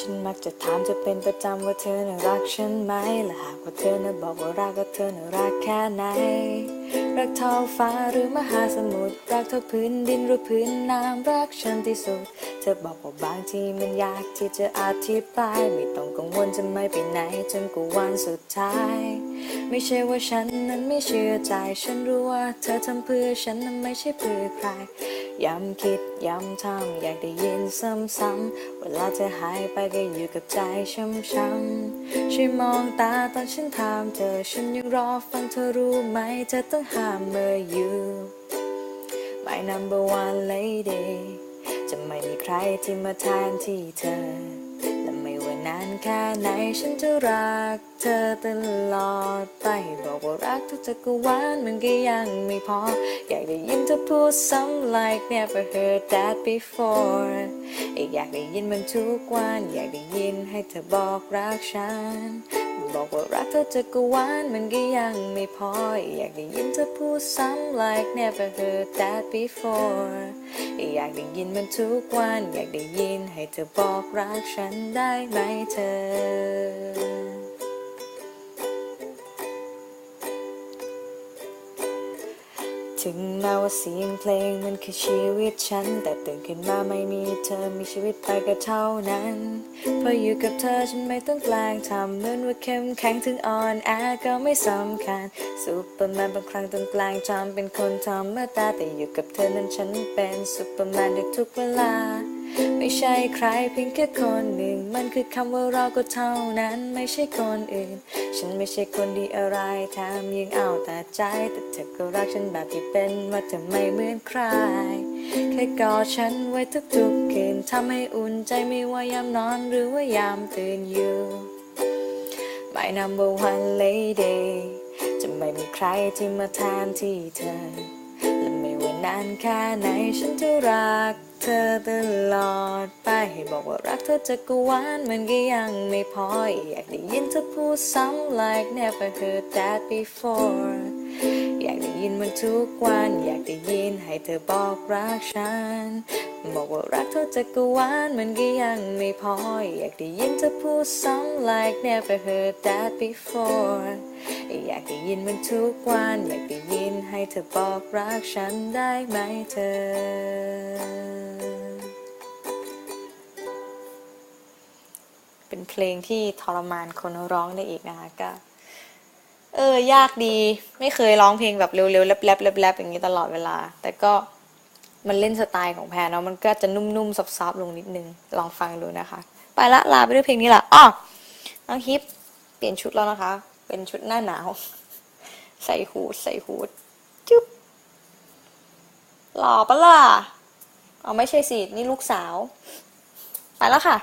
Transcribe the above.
ฉันมักจะถามเธอเป็นประจำว่าเธอน่ะรักฉันไหมและหากว่าเธอน่ะบอกว่ารักก็เธอน่ะรักแค่ไหน รักเท่าฟ้าหรือมหาสมุทร รักเท่าพื้นดินหรือพื้นน้ำรักฉันที่สุด เธอบอกว่าบางทีมันยากที่จะอธิบาย ไม่ต้องกังวลจะไม่ไปไหนจนกว่าวันสุดท้าย ไม่ใช่ว่าฉันนั้นไม่เชื่อใจ ฉันรู้ว่าเธอทำเพื่อฉันนั้นไม่ใช่เพื่อใคร ย้ำคิดย้ำทำอยากได้ยินซ้ำๆเวลาเธอหายไปก็อยู่กับใจช้ำๆช่วยมองตาตอนฉันถามเธอฉันยังรอฟังเธอรู้ไหมเธอต้องห้ามเมื่ออยู่ My number one lady จะไม่มีใครที่มาแทนที่เธอ นานแค่ไหนฉันจะรักเธอตลอดไปบอกว่ารักทุกจักรวาลมันก็ยังไม่พอ อยากได้ยินเธอพูดซ้ำ like never heard that before อีกอยากได้ยินมันทุกวัน อยากได้ยินให้เธอบอกรักฉัน บอกว่ารักเธอจักรวาลมันก็ยังไม่พอ อยากได้ยินเธอพูดซ้ำ like never heard that before อยากได้ยินมันทุกวัน อยากได้ยินให้เธอบอกรักฉันได้ไหมเธอ ถึงแม้ว่าเสียงเพลงมันคือชีวิตฉัน แต่ตื่นขึ้นมาไม่มีเธอมีชีวิตไปก็เท่านั้นพออยู่กับเธอฉันไม่ต้องแปลงทำเหมือนว่าเข้มแข็งถึงอ่อนแอก็ไม่สำคัญซูเปอร์แมนบางครั้งต้องแปลงทำเป็นคนธรรมดาแต่อยู่กับเธอนั้นฉันเป็นซูเปอร์แมนในทุกเวลา ไม่ใช่ใครเพียงแค่คนหนึ่ง มันคือคำว่าเราก็เท่านั้นไม่ใช่คนอื่น ฉันไม่ใช่คนดีอะไรแถมยังเอาแต่ใจแต่เธอก็รักฉันแบบที่เป็นว่าเธอไม่เหมือนใคร แค่กอดฉันไว้ทุกๆคืนทำให้อุ่นใจไม่ว่ายามนอนหรือว่ายามตื่นอยู่ My number one lady จะไม่มีใครที่มาแทนที่เธอ นานแค่ไหนฉันจะรักเธอตลอดไปให้บอกว่ารักเธอจักรวาลมันก็ยังไม่พอ อยากได้ยินเธอพูดซ้ำ like never heard that before อยากได้ยินมันทุกวัน อยากได้ยินให้เธอบอกรักฉัน บอกว่ารักเธอจักรวาลมันก็ยังไม่พอ อยากได้ยินเธอพูดซ้ำ like never heard that before อยากได้ยินมันทุกวัน อยากได้ยินให้เธอบอกรักฉันได้ไหมเธอ เป็นเพลงที่ทรมานคนร้องได้อีกนะคะก็เออ ยากดี ไม่เคยร้องเพลงแบบเร็วๆแลบๆแลบๆอย่างนี้ตลอดเวลา แต่ก็ มันเล่นสไตล์ของแพรเนาะมันก็จะนุ่มๆซับๆลงนิดนึง ลองฟังดูนะคะ ไปละลาไปด้วยเพลงนี้ละอ้อน้องฮิปเปลี่ยนชุดแล้วนะคะ เป็นชุดหน้าหนาว ใส่หูดใส่หูดจุ๊บหล่อปะล่ะเอาไม่ใช่สิ นี่ลูกสาว ไปแล้วค่ะ